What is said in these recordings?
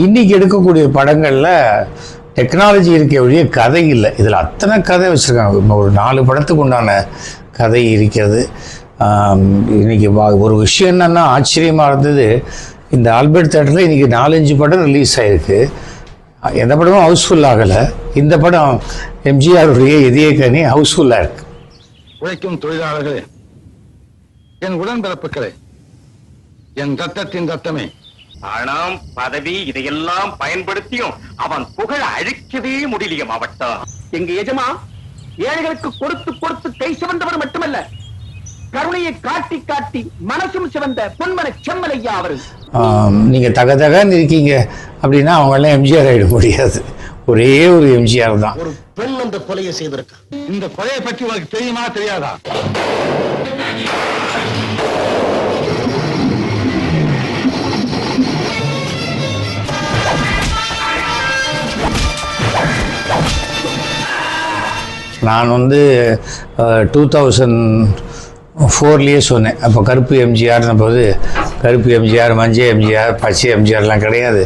இன்னைக்கு எடுக்கக்கூடிய படங்களில் டெக்னாலஜி இருக்க ஒழிய கதை இல்லை. இதில் அத்தனை கதை வச்சுருக்காங்க. ஒரு நாலு படத்துக்கு உண்டான கதை இருக்கிறது. இன்றைக்கி இன்னைக்கு ஒரு விஷயம் என்னன்னா ஆச்சரியமாக இருந்தது. இந்த ஆல்பர்ட் தேட்டரில் இன்றைக்கி நாலஞ்சு படம் ரிலீஸ் ஆகிருக்கு எந்த படமும் ஹவுஸ்ஃபுல் ஆகலை. இந்த படம் எம்ஜிஆருடைய இதய கனி ஹவுஸ்ஃபுல்லாக இருக்கு. உழைக்கும் தொழிலாளர்களே என் உடன்பிறப்புகளே என் ரத்தத்தின் ரத்தமே பணம் பதவி இதையெல்லாம் பயன்படுத்தியும் அவன் புகழ அழிக்கவே முடியலையும் அவட்டம் எங்க எஜமா ஏழைகளுக்கு கொடுத்து கொடுத்து கை சிவந்தவர் மட்டுமல்ல கருணையை காட்டி காட்டி மனசும் சிவந்த பொன்மன செம்மலையா அவரு. நீங்கள் தக தகன்னு இருக்கீங்க அப்படின்னா அவங்கெல்லாம் எம்ஜிஆர் ஆகிட முடியாது. ஒரே ஒரு எம்ஜிஆர் தான். ஒரு பெண் அந்த கொலையை செய்திருக்கா. இந்த கொலையை பற்றி உனக்கு தெரியுமா தெரியாதா? நான் வந்து டூ தௌசண்ட் ஃபோர்லேயே சொன்னேன். அப்போ கருப்பு எம்ஜிஆர்னு போது கருப்பு எம்ஜிஆர் மஞ்சள் எம்ஜிஆர் பச்சை எம்ஜிஆர்லாம் கிடையாது.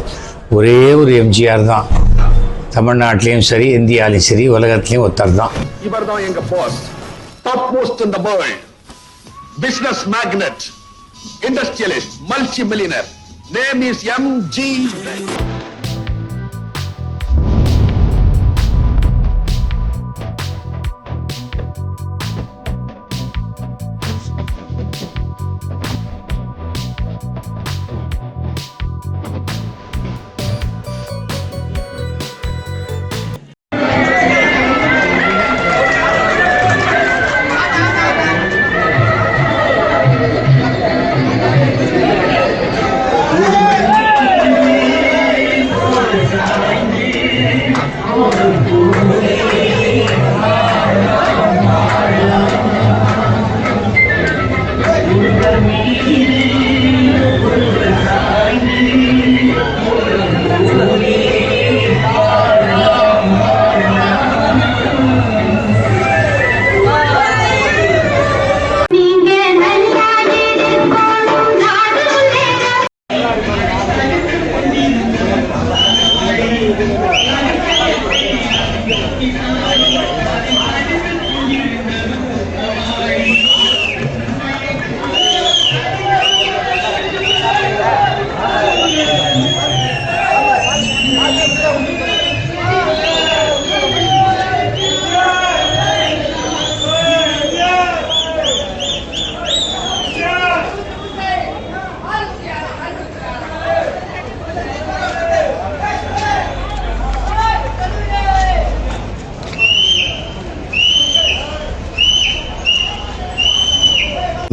ஒரே ஒரு எம்ஜிஆர் தான். தமிழ்நாட்டிலையும் சரி இந்தியாலையும் சரி உலகத்துலேயும் ஒருத்தர் தான். இவர்தான் எங்க boss top most in the world business magnate industrialist multi millionaire name is MG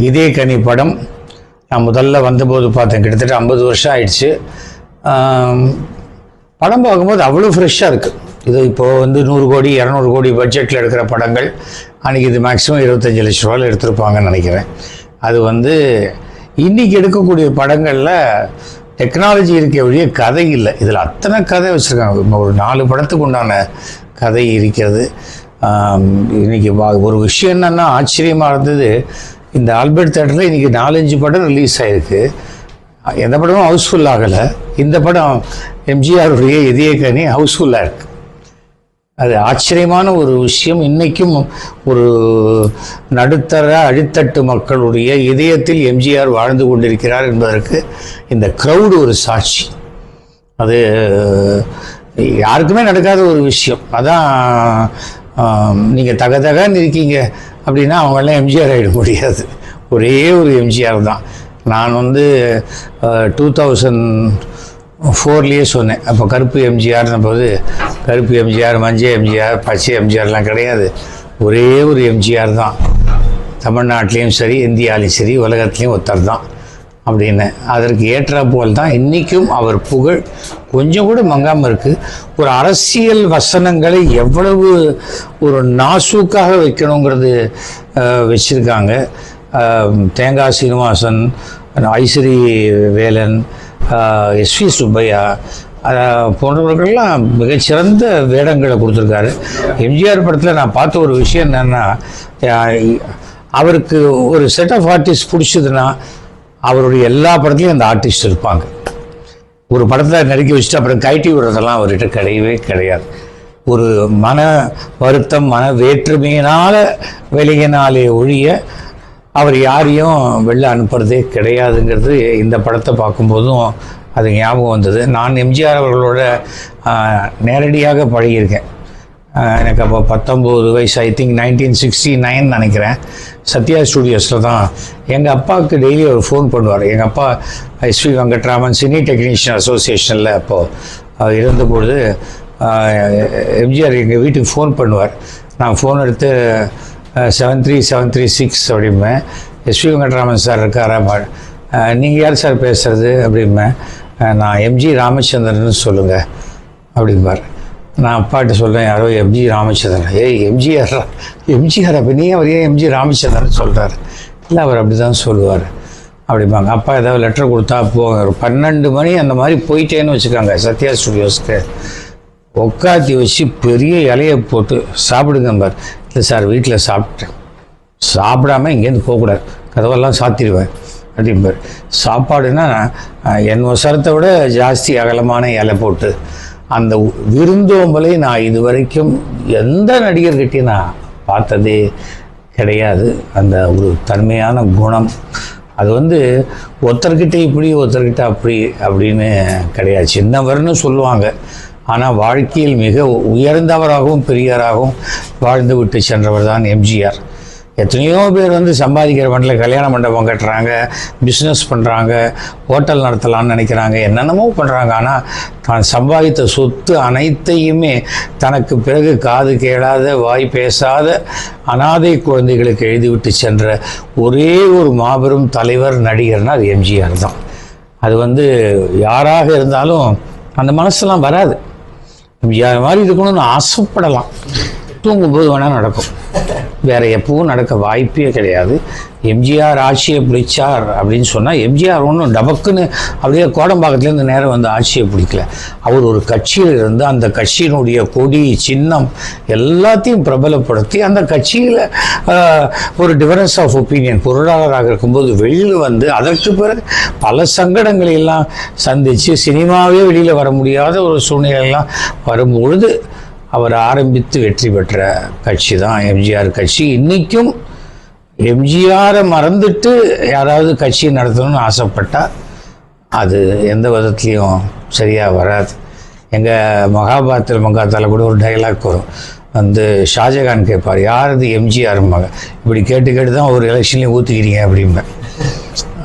இதே கனி படம் நான் முதல்ல வந்தபோது பார்த்தேன். கிட்டத்தட்ட ஐம்பது வருஷம் ஆயிடுச்சு. படம் பார்க்கும்போது அவ்வளோ ஃப்ரெஷ்ஷாக இருக்குது இது இப்போது வந்து நூறு கோடி இரநூறு கோடி பட்ஜெட்டில் எடுக்கிற படங்கள். அன்றைக்கி இது மேக்ஸிமம் இருபத்தஞ்சி லட்ச ரூபாயில் எடுத்திருப்பாங்கன்னு நினைக்கிறேன். அது வந்து இன்றைக்கி எடுக்கக்கூடிய படங்களில் டெக்னாலஜி இருக்க வழியே கதை இல்லை. இதில் அத்தனை கதை வச்சுருக்காங்க. ஒரு நாலு படத்துக்கு உண்டான கதை இருக்கிறது. இன்றைக்கி இன்னைக்கு ஒரு விஷயம் என்னன்னா ஆச்சரியமாக இருந்தது. இந்த ஆல்பர்ட் தேட்டரில் இன்றைக்கி நாலஞ்சு படம் ரிலீஸ் ஆயிருக்கு. எந்த படமும் ஹவுஸ்ஃபுல் ஆகலை. இந்த படம் எம்ஜிஆருடைய இதய கனி ஹவுஸ்ஃபுல்லாக இருக்குது அது ஆச்சரியமான ஒரு விஷயம். இன்றைக்கும் ஒரு நடுத்தர அடித்தட்டு மக்களுடைய இதயத்தில் எம்ஜிஆர் வாழ்ந்து கொண்டிருக்கிறார் என்பதற்கு இந்த க்ரௌடு ஒரு சாட்சி. அது யாருக்குமே நடக்காத ஒரு விஷயம். அதான் நீங்கள் தக தகன்னு இருக்கீங்க. அப்படின்னா அவங்கெல்லாம் எம்ஜிஆர் ஆகிட முடியாது. ஒரே ஒரு எம்ஜிஆர் தான். நான் வந்து டூ தௌசண்ட் ஃபோர்லேயே சொன்னேன். அப்போ கருப்பு எம்ஜிஆர்னு போது கருப்பு எம்ஜிஆர் மஞ்சள் எம்ஜிஆர் பச்சை எம்ஜிஆர்லாம் கிடையாது. ஒரே ஒரு எம்ஜிஆர் தான். தமிழ்நாட்டிலையும் சரி இந்தியாலையும் சரி உலகத்துலேயும் ஒருத்தர் தான். அப்படின்னு. அதற்கு ஏற்ற போல் தான் இன்றைக்கும் அவர் புகழ் கொஞ்சம் கூட மங்காமல் இருக்குது ஒரு அரசியல் வசனங்களை எவ்வளவு ஒரு நாசூக்காக வைக்கணுங்கிறது வச்சுருக்காங்க. தேங்காய் சீனிவாசன் ஐஸ்வரி வேலன் எஸ்வி சுப்பையா போன்றவர்கள்லாம் மிகச்சிறந்த வேடங்களை கொடுத்துருக்காரு. எம்ஜிஆர் படத்தில் நான் பார்த்த ஒரு விஷயம் என்னென்னா அவருக்கு ஒரு செட் ஆஃப் ஆர்டிஸ்ட் பிடிச்சதுன்னா அவருடைய எல்லா படத்துலையும் அந்த ஆர்டிஸ்ட் இருப்பாங்க. ஒரு படத்தில் நடிக்க வச்சுட்டு அப்புறம் கைட்டி விடுறதெல்லாம் அவர்கிட்ட கிடையவே கிடையாது. ஒரு மன வருத்தம் மன வேற்றுமையினால் வெளியினாலே ஒழிய அவர் யாரையும் வெளில அனுப்புறதே கிடையாதுங்கிறது இந்த படத்தை பார்க்கும்போதும் அது ஞாபகம் வந்தது. நான் எம்ஜிஆர் அவர்களோட நேரடியாக பழகியிருக்கேன். எனக்கு அப்போ பத்தொம்போது வயசு I think nineteen sixty nine நினைக்கிறேன். சத்யா ஸ்டூடியோஸில் தான். எங்கள் அப்பாவுக்கு டெய்லி அவர் ஃபோன் பண்ணுவார். எங்கள் அப்பா எஸ்வி வெங்கட்ராமன் சினி டெக்னீஷியன் அசோசியேஷனில் அப்போது இருந்தபொழுது எம்ஜிஆர் எங்கள் வீட்டுக்கு ஃபோன் பண்ணுவார். நான் ஃபோன் எடுத்து seven three seven three six அப்படிம்பேன். SV Venkatraman sir இருக்காரா? நீங்கள் யார் சார் பேசுகிறது அப்படிம்பேன். நான் எம்ஜி ராமச்சந்திரன் சொல்லுங்கள் அப்படிம்பார். நான் அப்பாட்ட சொல்கிறேன் யாரோ எம்ஜி ராமச்சந்திரன். ஏய் எம்ஜிஆர் எம்ஜிஆர் அப்போ நீ அவர் ஏன் எம்ஜி ராமச்சந்திரன் சொல்கிறார் இல்லை அவர் அப்படி தான் சொல்லுவார். அப்படிம்பாங்க. அப்பா ஏதாவது லெட்டர் கொடுத்தா போங்க. ஒரு பன்னெண்டு மணி அந்த மாதிரி போயிட்டேன்னு வச்சுக்காங்க சத்யா ஸ்டுடியோஸ்க்கு உட்காத்தி வச்சு பெரிய இலையை போட்டு சாப்பிடுங்க பார். இல்லை சார் வீட்டில் சாப்பிட்டேன். சாப்பிடாம இங்கேருந்து போகக்கூடாது கதவெல்லாம் சாத்திடுவேன். அப்படிம்பார். சாப்பாடுனா என் வசரத்தை விட ஜாஸ்தி அகலமான இலை போட்டு அந்த விருந்தோம்பலை நான் இது வரைக்கும் எந்த நடிகர்கிட்டையும் நான் பார்த்ததே கிடையாது. அந்த ஒரு தன்மையான குணம். அது வந்து ஒருத்தர்கிட்ட இப்படி ஒருத்தர்கிட்ட அப்படி அப்படின்னு கிடையாது. சின்னவர்னு சொல்லுவாங்க. ஆனால் வாழ்க்கையில் மிக உயர்ந்தவராகவும் பெரியவராகவும் வாழ்ந்து விட்டு சென்றவர் தான் எம்ஜிஆர். எத்தனையோ பேர் வந்து சம்பாதிக்கிற மண்டல கல்யாண மண்டபம் கட்டுறாங்க பிஸ்னஸ் பண்ணுறாங்க ஹோட்டல் நடத்தலாம்னு நினைக்கிறாங்க என்னென்னமோ பண்ணுறாங்க ஆனால் தான் சம்பாதித்த சொத்து அனைத்தையுமே தனக்கு பிறகு காது கேளாத வாய் பேசாத அனாதை குழந்தைகளுக்கு எழுதிவிட்டு சென்ற ஒரே ஒரு மாபெரும் தலைவர் நடிகர்னா அது எம்ஜிஆர் தான். அது வந்து யாராக இருந்தாலும் அந்த மனசெல்லாம் வராது. எம்ஜிஆர் மாதிரி இருக்கணும்னு ஆசைப்படலாம். தூங்கும்போது வேணால் நடக்கும். வேற எப்பவும் நடக்க வாய்ப்பே கிடையாது. எம்ஜிஆர் ஆட்சியை பிடிச்சார் அப்படின்னு சொன்னால் எம்ஜிஆர் ஒன்றும் டபக்குன்னு அப்படியே கோடம்பாக்கத்துலேருந்து நேரம் வந்து ஆட்சியை பிடிக்கல. அவர் ஒரு கட்சியில் இருந்து அந்த கட்சியினுடைய கொடி சின்னம் எல்லாத்தையும் பிரபலப்படுத்தி அந்த கட்சியில் ஒரு டிஃபரன்ஸ் ஆஃப் ஒப்பீனியன் பொருளாளராக இருக்கும்போது வெளியில் வந்து அதற்கு பிறகு பல சங்கடங்களை எல்லாம் சந்தித்து சினிமாவே வெளியில் வர முடியாத ஒரு சூழ்நிலையெல்லாம் வரும்பொழுது அவர் ஆரம்பித்து வெற்றி பெற்ற கட்சி தான் எம்ஜிஆர் கட்சி. இன்றைக்கும் எம்ஜிஆரை மறந்துட்டு யாராவது கட்சி நடத்தணும்னு ஆசைப்பட்டால் அது எந்த விதத்துலேயும் சரியாக வராது. எங்கள் மகாபாரத்தில் மங்காத்தால் கூட ஒரு டைலாக் வரும். வந்து ஷாஜகான் கேட்பார் யார் இது எம்ஜிஆர் மக? இப்படி கேட்டு கேட்டு தான் ஒரு எலெக்ஷன்லேயும் ஊற்றிக்கிறீங்க அப்படிம்பேன்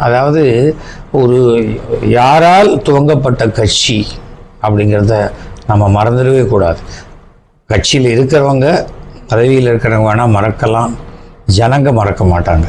அதாவது ஒரு யாரால் துவங்கப்பட்ட கட்சி அப்படிங்கிறத நம்ம மறந்துடவே கூடாது. கட்சியில் இருக்கிறவங்க பதவியில் இருக்கிறவங்க வேணால் மறக்கலாம். ஜனங்க மறக்க மாட்டாங்க.